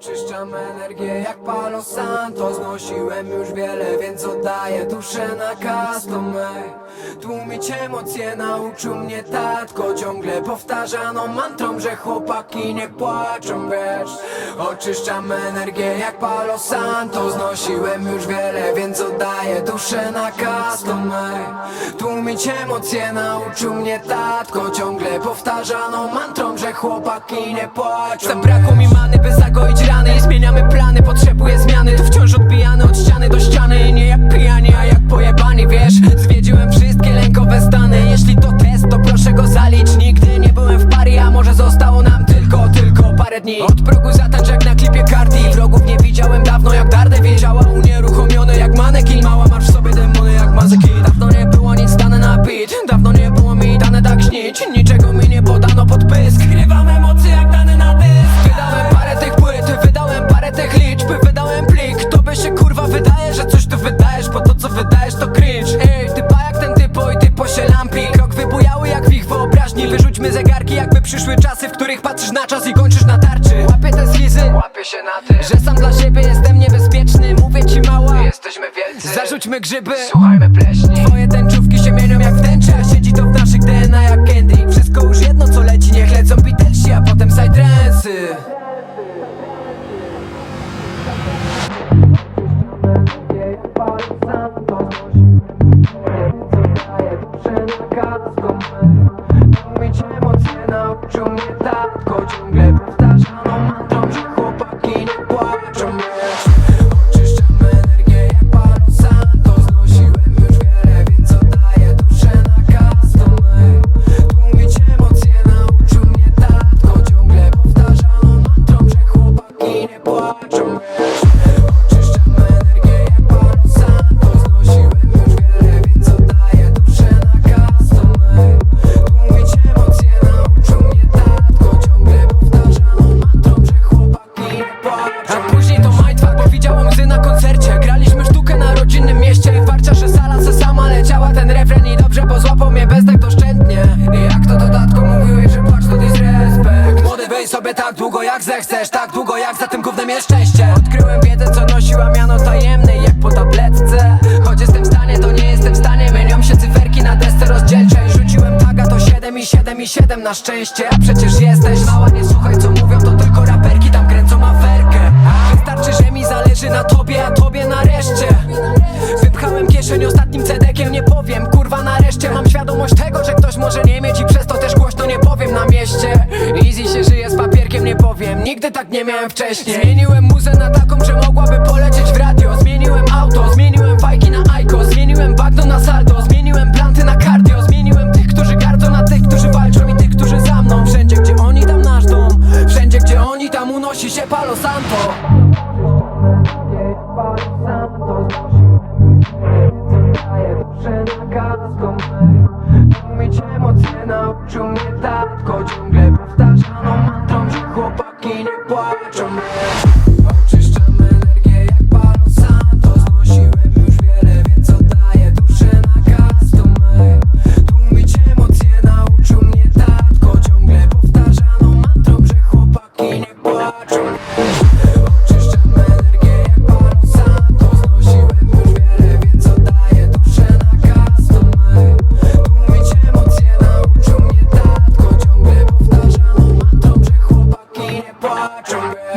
Oczyszczam energię jak Palo Santo Znosiłem już wiele, więc oddaję duszę na custom ey. Tłumić emocje nauczył mnie tatko Ciągle powtarzano mantrą, że chłopaki nie płaczą, wiesz Oczyszczam energię jak Palo Santo Znosiłem już wiele, więc oddaję duszę na custom ey. Tłumić emocje nauczył mnie tatko Ciągle powtarzano mantrą, chłopaki nie płaczą Zabrakło mi many, by zagoić rany. Zmieniamy plany, potrzebuję zmiany. Tu wciąż odbijany od ściany do ściany na czas i kończysz na tarczy. Łapię te schizy, łapię się na tym. Że sam dla siebie jestem niebezpieczny. Mówię ci mała, jesteśmy wielcy. Zarzućmy grzyby, słuchajmy pleśni. Twoje tęczówki bo złapał mnie bez tak doszczętnie. I jak to dodatku mówiłeś, że płacz to disrespect Młody wyj sobie tak długo jak zechcesz Tak długo jak za tym gównem jest szczęście. Odkryłem wiedzę, co nosiła miano tajemnej Jak po tabletce. Choć jestem w stanie, to nie jestem w stanie. Mylią się cyferki na desce rozdzielczej. Rzuciłem taga, to 7 i 7 i 7 na szczęście. A przecież jesteś. Mała, nie słuchaj co mówią To tylko raperki Tak nie miałem wcześniej. Zmieniłem muzę na taką, że mogłaby polecieć w radio. Zmieniłem auto, zmieniłem fajki na Aiko. Zmieniłem bagno na saldo, zmieniłem planty na cardio. Zmieniłem tych, którzy gardzą na tych, którzy walczą I tych, którzy za mną. Wszędzie, gdzie oni, tam nasz dom. Wszędzie, gdzie oni, tam unosi się Palo Santo part me.